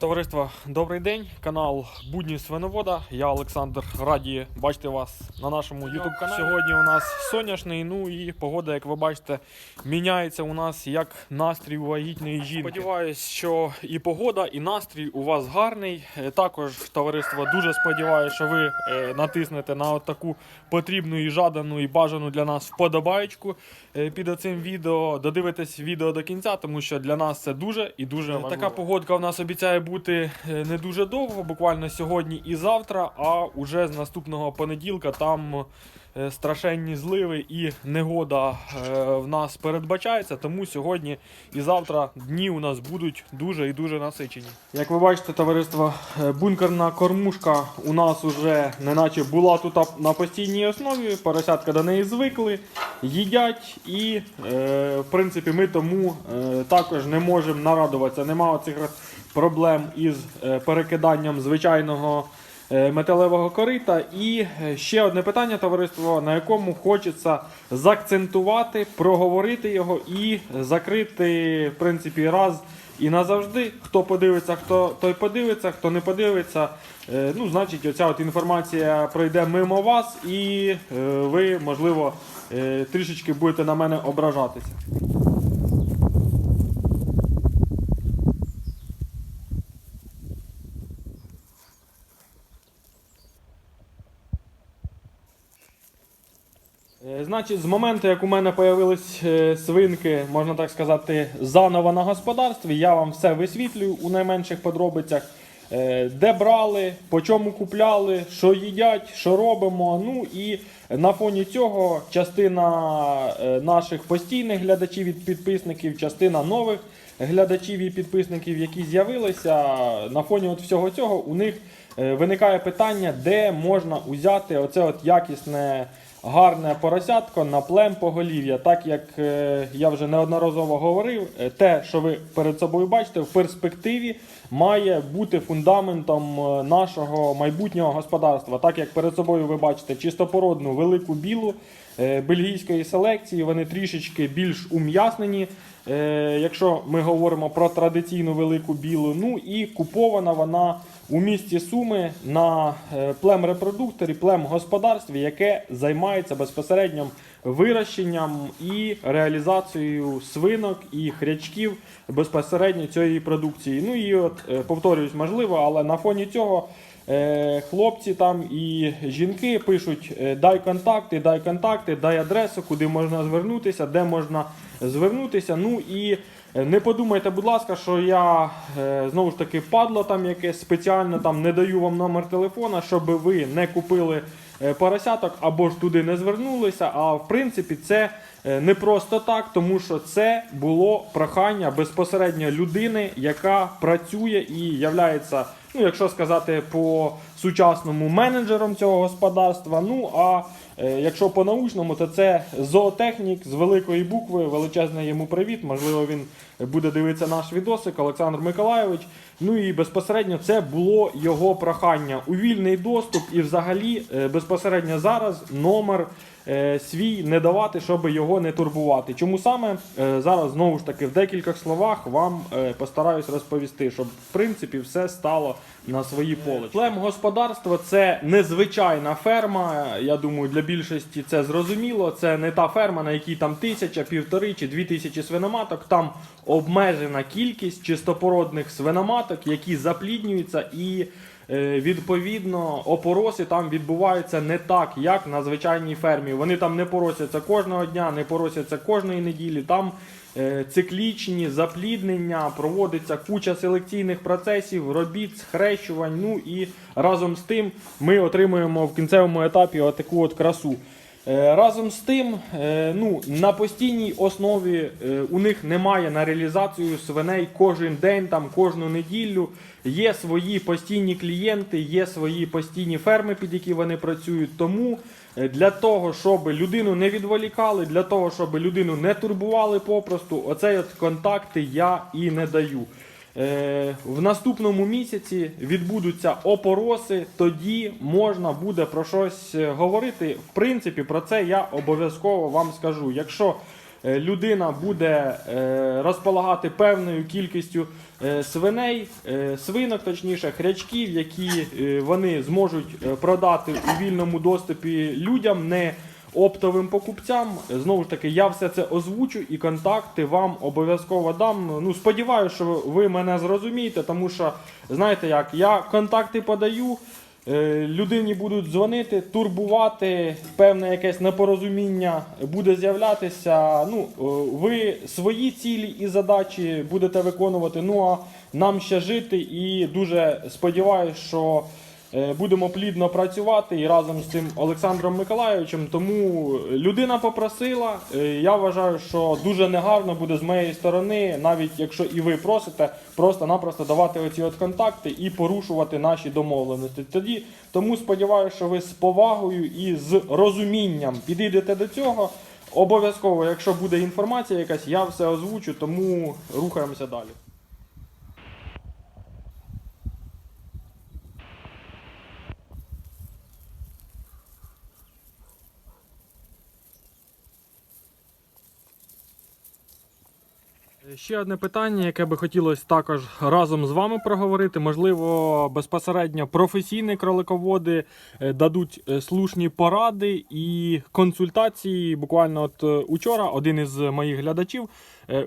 Товариство, добрий день. Канал Будні Свиновода. Я Олександр. Раді бачити вас на нашому YouTube каналі. Сьогодні у нас сонячний. Ну і погода, як ви бачите, міняється у нас як настрій у вагітної жінки. Сподіваюсь, що і погода, і настрій у вас гарний. Е, Також товариство дуже сподіваюся, що ви е, натиснете на от таку потрібну і жадану і бажану для нас вподобаєчку е, під цим відео. Додивитесь відео до кінця, тому що для нас це дуже і дуже важливо. Така погодка в нас обіцяє бути е, не дуже довго, буквально сьогодні і завтра, а уже з наступного понеділка там е, страшенні зливи і негода е, в нас передбачається. Тому сьогодні і завтра дні у нас будуть дуже і дуже насичені. Як ви бачите, товариство, бункерна кормушка у нас уже неначе була тут на постійній основі. Поросятка до неї звикли, їдять, і в принципі ми тому також не можемо нарадуватися. Нема оцих проблем із е, перекиданням звичайного е, металевого корита. І е, ще одне питання, товариство, на якому хочеться заакцентувати, проговорити його і закрити, в принципі, раз. І назавжди, хто подивиться, хто той подивиться, хто не подивиться, ну, значить, оця от інформація пройде мимо вас, і ви, можливо, трішечки будете на мене ображатися. Значить, з моменту, як у мене появились е, свинки, можна так сказати, заново на господарстві, я вам все висвітлюю у найменших подробицях. Е, Де брали, по чому купляли, що їдять, що робимо. Ну і на фоні цього частина е, наших постійних глядачів і підписників, частина нових глядачів і підписників, які з'явилися. На фоні от всього цього у них виникає питання, де можна узяти оце от якісне гарне поросятко на плем поголів'я. Так як е, я вже неодноразово говорив, е, те, що ви перед собою бачите, в перспективі має бути фундаментом е, нашого майбутнього господарства. Так як перед собою ви бачите чистопородну велику білу бельгійської селекції, вони трішечки більш ум'яснені. Якщо ми говоримо про традиційну велику білу, ну і купована вона у місті Суми на е, плем-репродукторі, плем-господарстві, яке займається безпосередньо вирощенням і реалізацією свинок і хрячків безпосередньо цієї продукції. Ну і от е, повторюсь, можливо, але на фоні цього. е, Хлопці там і жінки пишуть: дай контакти, дай контакти, дай адресу, куди можна звернутися, де можна звернутися. Ну і не подумайте, будь ласка, що я е, знову ж таки падло там якесь спеціально там не даю вам номер телефона, щоб ви не купили е, поросяток або ж туди не звернулися. А в принципі, це е, не просто так, тому що це було прохання безпосередньо людини, яка працює і являється, ну якщо сказати по сучасному менеджером цього господарства. Ну а е, якщо по-научному, то це зоотехнік з великої букви. Величезний йому привіт. Можливо, він буде дивитися наш відосик Олександр Миколайович. Ну і безпосередньо це було його прохання у вільний доступ і взагалі е, безпосередньо зараз номер е, свій не давати, щоб його не турбувати. Чому саме Е, зараз знову ж таки в декількох словах вам постараюсь розповісти, щоб в принципі все стало на свої поле. Плем господарство це незвичайна ферма. Я думаю, для більшості це зрозуміло. Це не та ферма, на якій там тисяча, півтори чи дві тисячі свиноматок. Там обмежена кількість чистопородних свиноматок, які запліднюються і. е, Відповідно, опороси там відбуваються не так, як на звичайній фермі. Вони там не поросяться кожного дня, не поросяться кожної неділі. Там е, циклічні запліднення, проводиться куча селекційних процесів, робіт, схрещувань. Ну і разом з тим ми отримуємо в кінцевому етапі отаку от красу. Е, Разом з тим, е, ну, на постійній основі е, у них немає на реалізацію свиней кожен день, там, кожну неділю. Є свої постійні клієнти, є свої постійні ферми, під які вони працюють. Тому для того, щоб людину не відволікали, для того, щоб людину не турбували попросту, оцей от контакти я і не даю. Е, В наступному місяці відбудуться опороси, тоді можна буде про щось е, говорити. В принципі, про це я обов'язково вам скажу. Якщо е, людина буде розполагати певною кількістю свиней, свинок, точніше, хрячків, які вони зможуть продати у вільному доступі людям, не оптовим покупцям. Знову ж таки, я все це озвучу і контакти вам обов'язково дам. Ну, сподіваюся, що ви мене зрозумієте, тому що, знаєте як, я контакти подаю. Е, Людині будуть дзвонити, турбувати, певне якесь непорозуміння буде з'являтися. Ну, е, ви свої цілі і задачі будете виконувати. Ну а нам ще жити і дуже сподіваюся, що будемо плідно працювати і разом з цим Олександром Миколайовичем. Тому людина попросила. Е, Я вважаю, що дуже негарно буде з моєї сторони, навіть якщо і ви просите, просто-напросто давати оці от контакти і порушувати наші домовленості. Тоді тому сподіваюся, що ви з повагою і з розумінням підійдете до цього. Обов'язково, якщо буде інформація якась, я все озвучу, тому рухаємося далі. Ще одне питання, яке би хотілося також разом з вами проговорити. Можливо, безпосередньо професійні кролиководи е, дадуть е, слушні поради і консультації. Буквально от е, учора один із моїх глядачів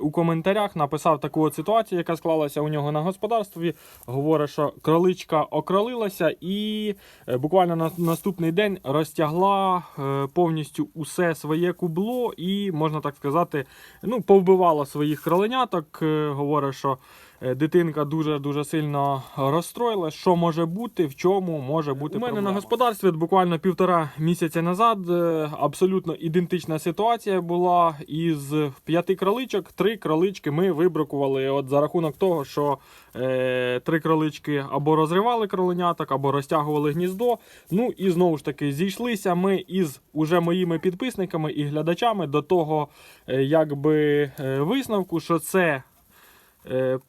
у коментарях написав таку от ситуацію, яка склалася у нього на господарстві. Говорить, що кроличка окролилася і е, буквально на наступний день розтягла е, повністю усе своє кубло і, можна так сказати, ну, повбивала своїх кроленяток. Е, Говорить, що е, дитинка дуже дуже сильно розстроїлась. Що може бути, в чому може бути. У мене на господарстві буквально півтора місяця назад е, абсолютно ідентична ситуація була. Із п'яти кроличок три кролички ми вибракували от за рахунок того, що е, три кролички або розривали кроленяток, або розтягували гніздо. Ну і знову ж таки зійшлися ми із уже моїми підписниками і глядачами до того, е, якби е, висновку, що це е,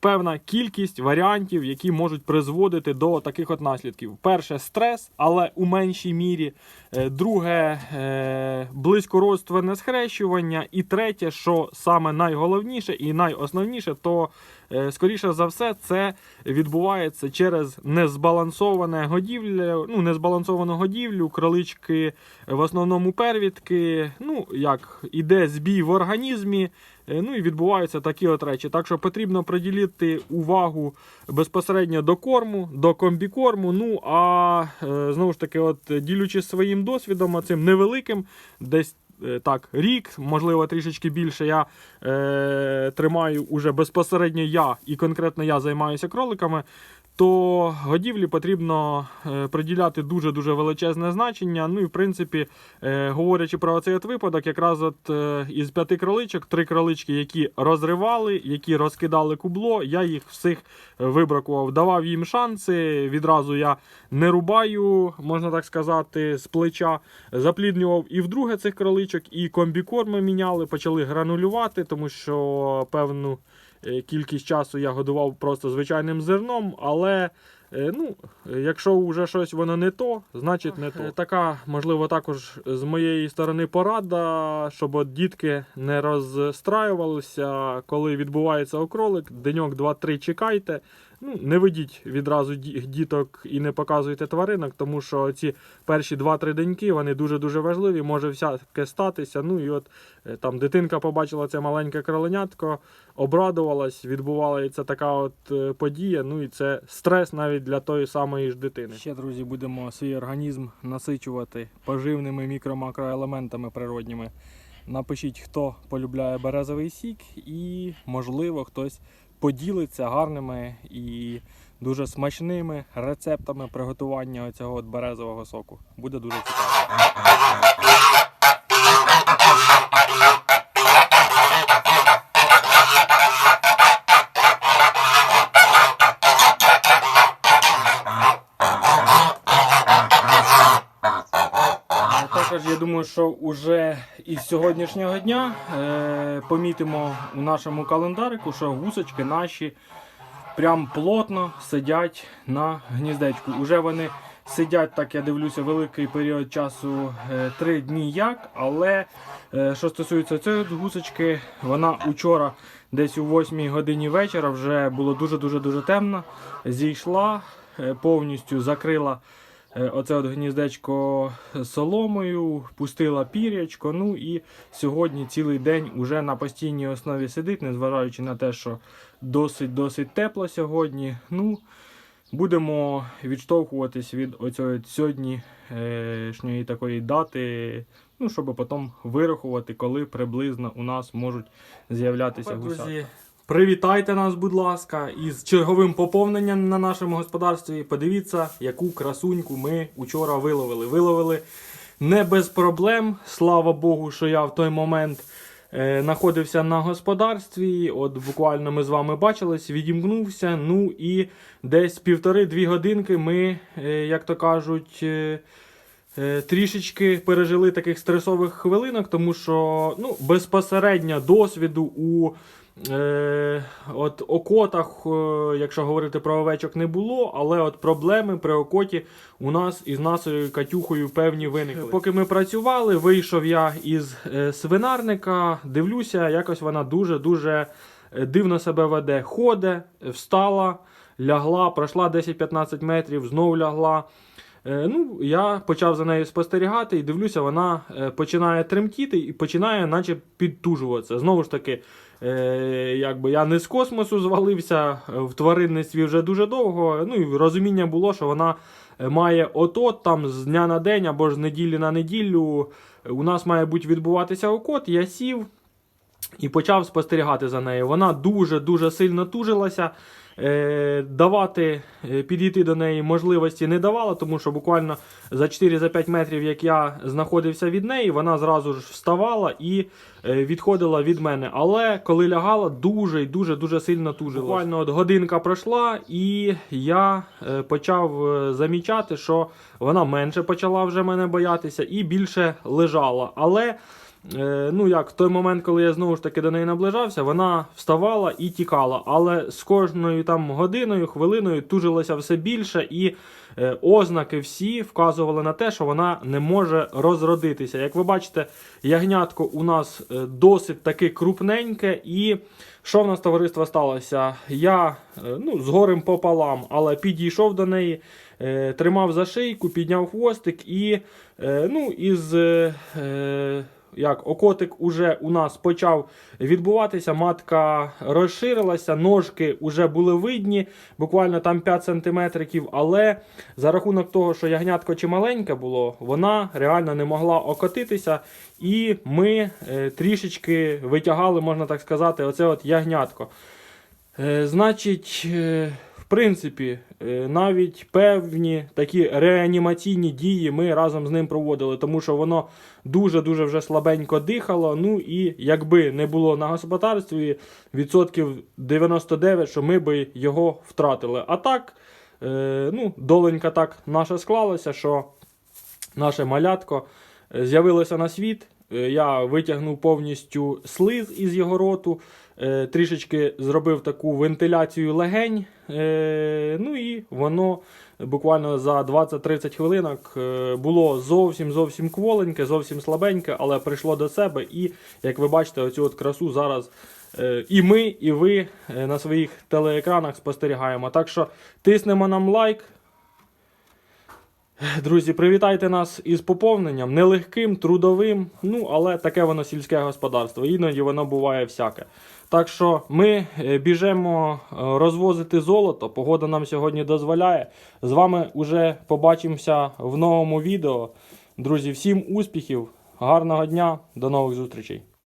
певна кількість варіантів, які можуть призводити до таких от наслідків. Перше стрес, але у меншій мірі. Е, Друге е, близькородственне схрещування. І третє, що саме найголовніше і найосновніше, то е, скоріше за все це відбувається через незбалансоване годівля, ну, незбалансовану годівлю, кролички в основному первідки. Ну, як іде збій в організмі. Е, Ну і відбуваються такі от речі. Так що потрібно приділити увагу безпосередньо до корму, до комбікорму. Ну а е, знову ж таки, от ділючись своїм досвідом, цим невеликим, десь. Е, Так, рік, можливо, трішечки більше я е, тримаю уже безпосередньо я і конкретно я займаюся кроликами, то годівлі потрібно е, приділяти дуже-дуже величезне значення. Ну і в принципі, е, говорячи про цей от випадок, якраз от е, із п'яти кроличок, три кролички, які розривали, які розкидали кубло, я їх всіх вибракував, давав їм шанси. Відразу я не рубаю, можна так сказати, з плеча. Запліднював і вдруге цих кроличок, і комбікорми міняли, почали гранулювати, тому що певну е, кількість часу я годував просто звичайним зерном, але. е, Ну, е, якщо вже щось воно не то, значить не то. Така, можливо, також з моєї сторони порада, щоб от дітки не розстраювалися, коли відбувається окролик, деньок 2-3 чекайте. Ну, не ведіть відразу діток і не показуйте тваринок, тому що ці перші 2-3 деньки вони дуже-дуже важливі, може всяке статися. Ну і от е, там дитинка побачила це маленьке кроленятко, обрадувалась, відбувається така от е, подія. Ну і це стрес навіть для тої самої ж дитини. Ще, друзі, будемо свій організм насичувати поживними мікро-макроелементами природніми. Напишіть, хто полюбляє березовий сік, і можливо хтось поділиться гарними і дуже смачними рецептами приготування цього березового соку. Буде дуже цікаво. Думаю, що уже із сьогоднішнього дня е, помітимо у нашому календарику, що гусочки наші прям плотно сидять на гніздечку. Уже вони сидять, так я дивлюся, великий період часу 3 дні як. Але е, що стосується цієї гусочки, вона учора десь у 8 годині вечора вже було дуже-дуже дуже темно. Зійшла, е, повністю закрила е, оце от гніздечко соломою, пустила пірячко. Ну і сьогодні цілий день уже на постійній основі сидить, незважаючи на те, що досить-досить тепло сьогодні. Ну, будемо відштовхуватись від оцієї сьогоднішньої такої дати, ну, щоб потім вирахувати, коли приблизно у нас можуть з'являтися гусаки. Привітайте нас, будь ласка, із черговим поповненням на нашому господарстві. Подивіться, яку красуньку ми учора виловили. Виловили не без проблем. Слава Богу, що я в той момент е, знаходився на господарстві. От буквально ми з вами бачились, відімкнувся. Ну і десь півтори-дві годинки ми, е, як то кажуть. е, Е, Трішечки пережили таких стресових хвилинок, тому що ну, безпосередньо досвіду у е, от, окотах, е, якщо говорити про овечок, не було, але от проблеми при окоті у нас із нашою Катюхою певні виникли. Поки ми працювали, вийшов я із е, свинарника, дивлюся, якось вона дуже-дуже е, дивно себе веде. Ходе, встала, лягла, пройшла 10-15 метрів, знов лягла. Е, ну, я почав за нею спостерігати і дивлюся, вона е, починає тремтіти і починає, наче підтужуватися. Знову ж таки, е, якби я не з космосу звалився е, в тваринництві вже дуже довго. Ну і розуміння було, що вона е, має от-от там з дня на день або з неділі на неділю. е, У нас має бути відбуватися окот. Я сів і почав спостерігати за нею. Вона дуже-дуже сильно тужилася. Е, давати, е, підійти до неї можливості не давала, тому що буквально за 4-5 метрів, як я знаходився від неї, вона зразу ж вставала і е, відходила від мене. Але коли лягала, дуже і дуже дуже сильно тужилася. Буквально от годинка пройшла, і я почав замічати, що вона менше почала вже мене боятися і більше лежала. Але ну як, в той момент, коли я знову ж таки до неї наближався, вона вставала і тікала. Але з кожною там годиною, хвилиною тужилася все більше, і е, ознаки всі вказували на те, що вона не може розродитися. Як ви бачите, ягнятко у нас е, досить таки крупненьке, і що в нас товариство сталося? Я е, ну, з горем пополам, але підійшов до неї. е, Тримав за шийку, підняв хвостик і е, ну, із е, е, як окотик уже у нас почав відбуватися, матка розширилася, ножки вже були видні, буквально там 5 см, але за рахунок того, що ягнятко чималеньке було, вона реально не могла окотитися. І ми е, трішечки витягали, можна так сказати, оце от ягнятко. Е, значить, е, принципі, е, навіть певні такі реанімаційні дії ми разом з ним проводили, тому що воно дуже-дуже вже слабенько дихало. Ну і якби не було на господарстві, відсотків 99, що ми би його втратили. А так, е, ну, доленька так наша склалася, що наше малятко е, з'явилося на світ. Я витягнув повністю слиз із його роту, трішечки зробив таку вентиляцію легень. е, Ну і воно буквально за 20-30 хвилинок е, було зовсім зовсім кволеньке, зовсім слабеньке, але прийшло до себе. І як ви бачите, оцю от красу зараз. е, І ми, і ви е, на своїх телеекранах спостерігаємо. Так що тиснемо нам лайк, Друзі, привітайте нас із поповненням. Нелегким, трудовим, ну але таке воно сільське господарство. Іноді воно буває всяке. Так що ми е, біжемо е, розвозити золото. Погода нам сьогодні дозволяє. З вами вже побачимося в новому відео. Друзі, всім успіхів, гарного дня, до нових зустрічей.